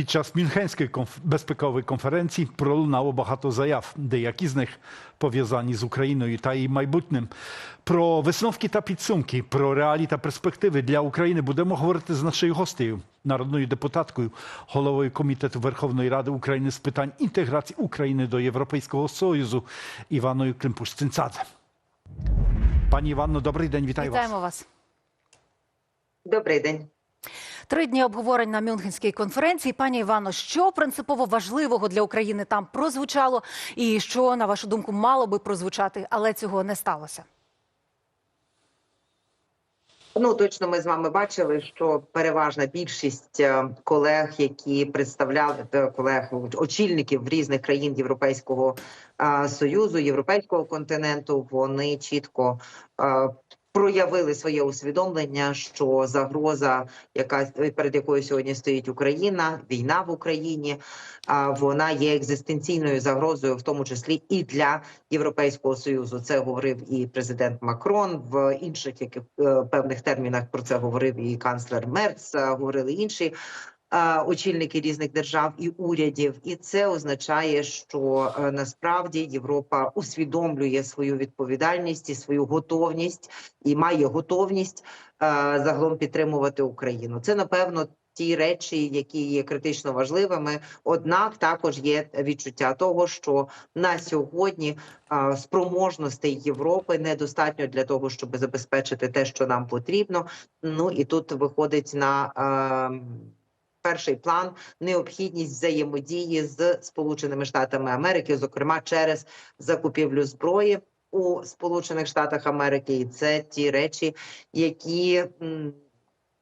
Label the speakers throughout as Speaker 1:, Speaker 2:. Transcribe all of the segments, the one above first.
Speaker 1: Під час Мюнхенської конф... безпекової конференції пролунало багато заяв, деякі з них пов'язані з Україною та її майбутнім. Про висновки та підсумки, про реалії та перспективи для України будемо говорити з нашою гостею, народною депутаткою, головою комітету Верховної Ради України з питань інтеграції України до Європейського Союзу Іваною Климпуш-Цинцадзе. Пані Іванно, добрий день, вітаю вас.
Speaker 2: Вітаємо вас.
Speaker 3: Добрий день.
Speaker 2: Три дні обговорень на Мюнхенській конференції. Пані Івано, що принципово важливого для України там прозвучало, і що, на вашу думку, мало би прозвучати, але цього не сталося?
Speaker 3: Ну точно ми з вами бачили, що переважна більшість е, колег, які представляли е, колег очільників різних країн Європейського е, союзу, європейського континенту, вони чітко проявили своє усвідомлення, що загроза, яка перед якою сьогодні стоїть Україна, війна в Україні, а вона є екзистенційною загрозою, в тому числі і для Європейського союзу. Це говорив і президент Макрон в інших яких е, певних термінах. Про це говорив і канцлер Мерц. Говорили інші очільники різних держав і урядів, і це означає, що е, насправді Європа усвідомлює свою відповідальність і свою готовність, і має готовність е, загалом підтримувати Україну. Це напевно. Ті речі, які є критично важливими, однак також є відчуття того, що на сьогодні а, спроможностей Європи недостатньо для того, щоб забезпечити те, що нам потрібно. Ну і тут виходить на а, перший план необхідність взаємодії з Сполученими Штатами Америки, зокрема через закупівлю зброї у Сполучених Штатах Америки, і це ті речі, які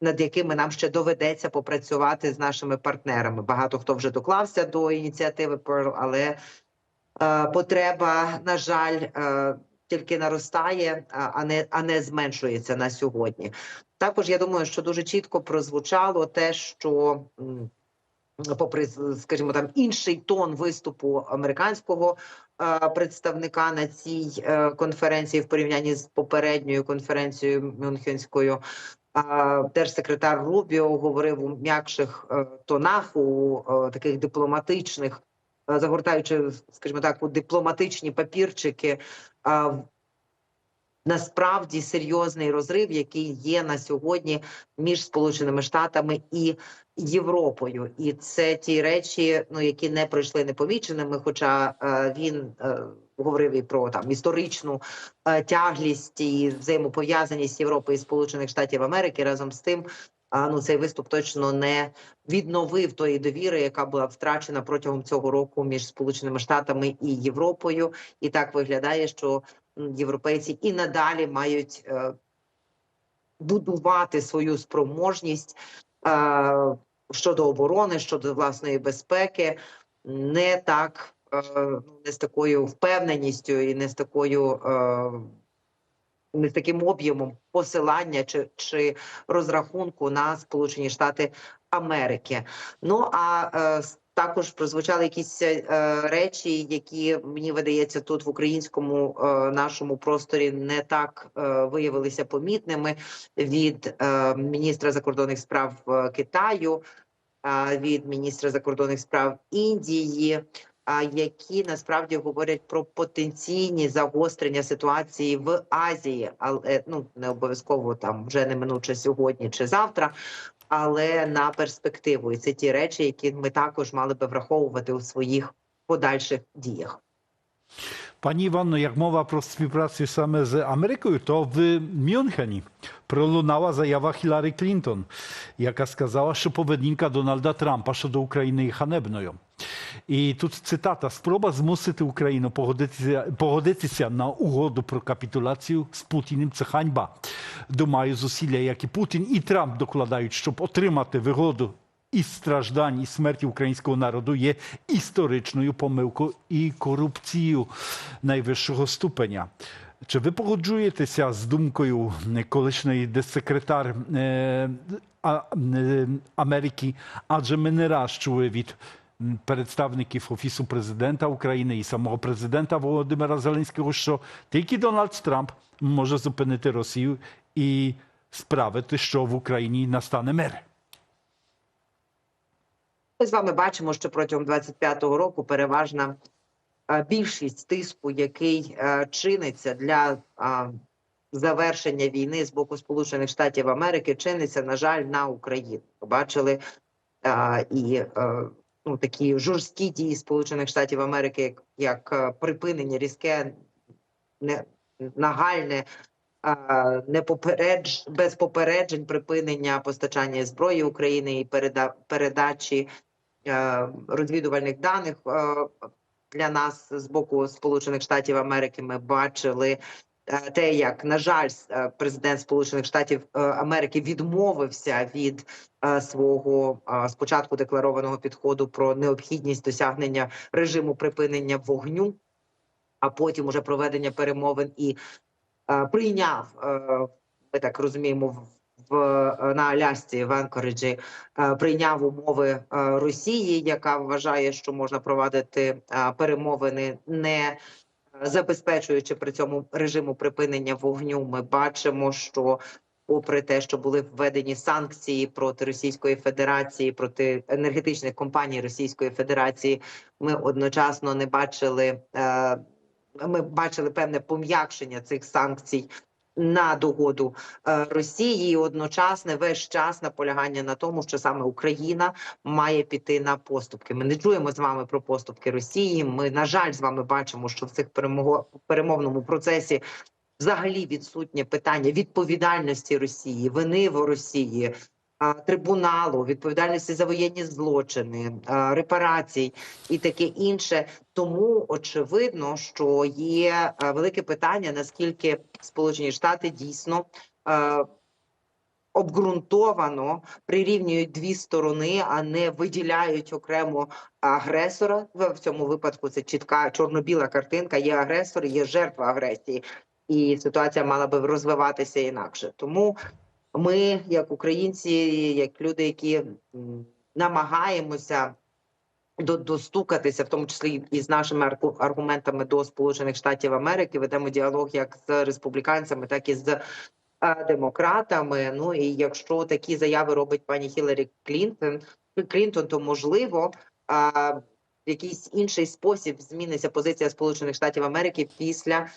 Speaker 3: над якими нам ще доведеться попрацювати з нашими партнерами. Багато хто вже доклався до ініціативи Pearl, але е, потреба, на жаль, е, тільки наростає, а не а не зменшується на сьогодні. Також я думаю, що дуже чітко прозвучало те, що попри, скажімо, там інший тон виступу американського е, представника на цій е, конференції в порівнянні з попередньою конференцією Мюнхенською. Держсекретар Рубіо говорив у м'якших е, тонах, у таких дипломатичних, загортаючи, скажімо так, у дипломатичні папірчики. Насправді серйозний розрив, який є на сьогодні між Сполученими Штатами і Європою, і це ті речі, ну які не пройшли непоміченими. Хоча е, він е, говорив і про там історичну е, тяглість і взаємопов'язаність Європи і Сполучених Штатів Америки разом з тим. А ну цей виступ точно не відновив тої довіри, яка була втрачена протягом цього року між Сполученими Штатами і Європою. І так виглядає, що європейці і надалі мають е, будувати свою спроможність е, щодо оборони, щодо власної безпеки, не так е, не з такою впевненістю і не з такою. Не з таким об'ємом посилання чи, чи розрахунку на Сполучені Штати Америки. Ну а е, також прозвучали якісь е, речі, які мені видається тут в українському е, нашому просторі не так е, виявилися помітними від е, міністра закордонних справ е, Китаю, е, від міністра закордонних справ Індії. а, Які насправді говорять про потенційні загострення ситуації в Азії, але ну не обов'язково там вже неминуче сьогодні чи завтра, але на перспективу. І це ті речі, які ми також мали би враховувати у своїх подальших діях.
Speaker 1: Пані Іванно, як мова про співпрацю саме з Америкою, то в Мюнхені пролунала заява Хіларі Клінтон, яка сказала, що поведінка Дональда Трампа щодо України є ханебною. І тут цитата: спроба змусити Україну погодитися, погодитися на угоду про капітуляцію з Путіним це ганьба. Думаю, зусилля, які Путін і Трамп докладають, щоб отримати вигоду і страждань, і смерті українського народу є історичною помилкою і корупцією найвищого ступеня. Чи ви погоджуєтеся з думкою колишньої десекретар е, а- е, Америки? Адже ми не раз чули від представників Офісу президента України і самого президента Володимира Зеленського, що тільки Дональд Трамп може зупинити Росію і справити, що в Україні настане мир.
Speaker 3: Ми з вами бачимо, що протягом 25-го року переважна е, більшість тиску, який е, чиниться для е, завершення війни з боку Сполучених Штатів Америки, чиниться, на жаль, на Україну. Побачили е, і ну, такі жорсткі дії Сполучених Штатів Америки, як, як е, припинення різке, не, нагальне. Не попередж без попереджень припинення постачання зброї України і переда, передачі е, розвідувальних даних е, для нас з боку Сполучених Штатів Америки. Ми бачили те, як на жаль, е, президент Сполучених Штатів е, Америки відмовився від е, свого е, спочатку декларованого підходу про необхідність досягнення режиму припинення вогню, а потім уже проведення перемовин і е, прийняв. е, Ми так розуміємо, в е, на Алясці в Анкориджі е, прийняв умови е, Росії, яка вважає, що можна провадити е, перемовини не забезпечуючи при цьому режиму припинення вогню. Ми бачимо, що попри те, що були введені санкції проти Російської Федерації, проти енергетичних компаній Російської Федерації, ми одночасно не бачили. е, Ми бачили певне пом'якшення цих санкцій на догоду е, Росії, і одночасне весь час наполягання на тому, що саме Україна має піти на поступки. Ми не чуємо з вами про поступки Росії. Ми на жаль з вами бачимо, що в цих перемовному процесі взагалі відсутнє питання відповідальності Росії, вини в Росії. Трибуналу, відповідальності за воєнні злочини, репарацій і таке інше. Тому очевидно, що є велике питання, наскільки Сполучені Штати дійсно обґрунтовано прирівнюють дві сторони, а не виділяють окремо агресора. В цьому випадку це чітка чорно-біла картинка. Є агресор, є жертва агресії, і ситуація мала би розвиватися інакше. Тому ми, як українці, як люди, які намагаємося до, достукатися, в тому числі і з нашими аргу- аргументами до Сполучених Штатів Америки, ведемо діалог як з республіканцями, так і з е, демократами. Ну і якщо такі заяви робить пані Хіларі Клінтон, Клінтон, то можливо. в якийсь інший спосіб зміниться позиція Сполучених Штатів Америки після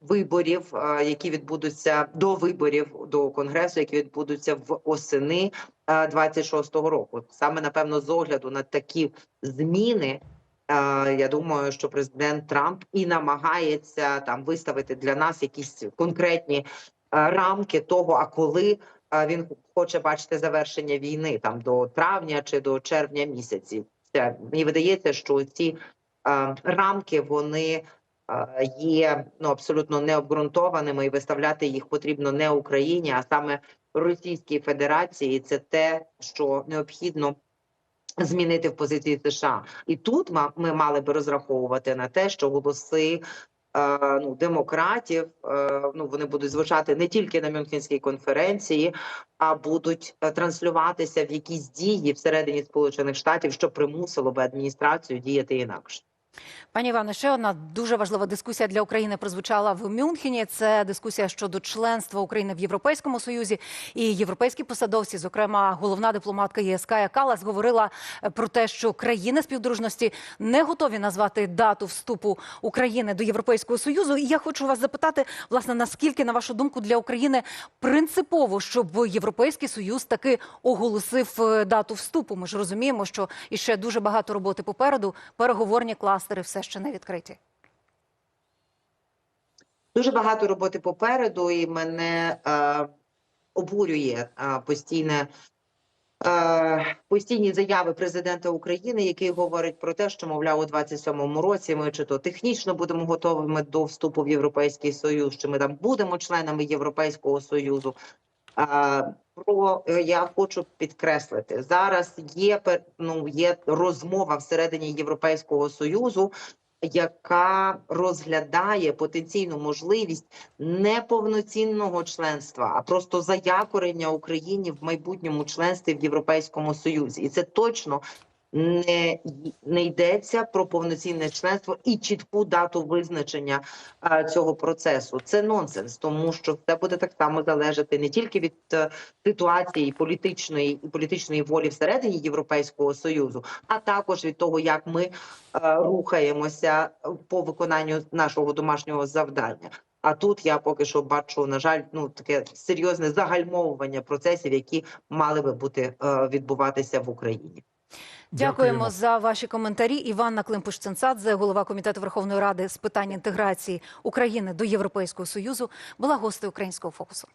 Speaker 3: виборів, е, які відбудуться до виборів до конгресу, які відбудуться в осени е, 26-го року. Саме напевно, з огляду на такі зміни. е, Я думаю, що президент Трамп і намагається там виставити для нас якісь конкретні е, рамки того, а коли е, він хоче бачити завершення війни там до травня чи до червня місяці. Це мені видається, що ці е, рамки вони е, є ну абсолютно необґрунтованими, і виставляти їх потрібно не Україні, а саме Російській Федерації. Це те, що необхідно змінити в позиції США. І тут ми мали би розраховувати на те, що голоси. е, Ну, демократів е, ну вони будуть звучати не тільки на Мюнхенській конференції, а будуть е, транслюватися в якісь дії всередині Сполучених Штатів, що примусило би адміністрацію діяти інакше.
Speaker 2: Пані Івано, ще одна дуже важлива дискусія для України прозвучала в Мюнхені. Це дискусія щодо членства України в Європейському Союзі. І європейські посадовці, зокрема головна дипломатка ЄСК Калас, говорила е, про те, що країни співдружності не готові назвати дату вступу України до Європейського Союзу. І я хочу вас запитати, власне, наскільки на вашу думку для України принципово, щоб Європейський Союз таки оголосив е, дату вступу. Ми ж розуміємо, що іще дуже багато роботи попереду. Переговорні кластери все ще не відкриті.
Speaker 3: Дуже багато роботи попереду, і мене е, обурює е, постійне. Е, постійні заяви президента України, який говорить про те, що мовляв у 27-му році ми чи то технічно будемо готовими до вступу в Європейський Союз, чи ми там будемо членами Європейського Союзу. Про е, я хочу підкреслити зараз. Є ну, є розмова всередині Європейського союзу, яка розглядає потенційну можливість не повноцінного членства, а просто заякорення Україні в майбутньому членстві в Європейському Союзі, і це точно не, не йдеться про повноцінне членство і чітку дату визначення е, цього процесу. Це нонсенс, тому що це буде так само залежати не тільки від е, ситуації політичної і політичної волі всередині Європейського союзу, а також від того, як ми е, рухаємося по виконанню нашого домашнього завдання. А тут я поки що бачу, на жаль, ну таке серйозне загальмовування процесів, які мали би бути е, відбуватися в Україні.
Speaker 2: Дякуємо за ваші коментарі. Іванна Климпуш-Цинцадзе, голова комітету Верховної Ради з питань інтеграції України до Європейського союзу, була гостею українського фокусу.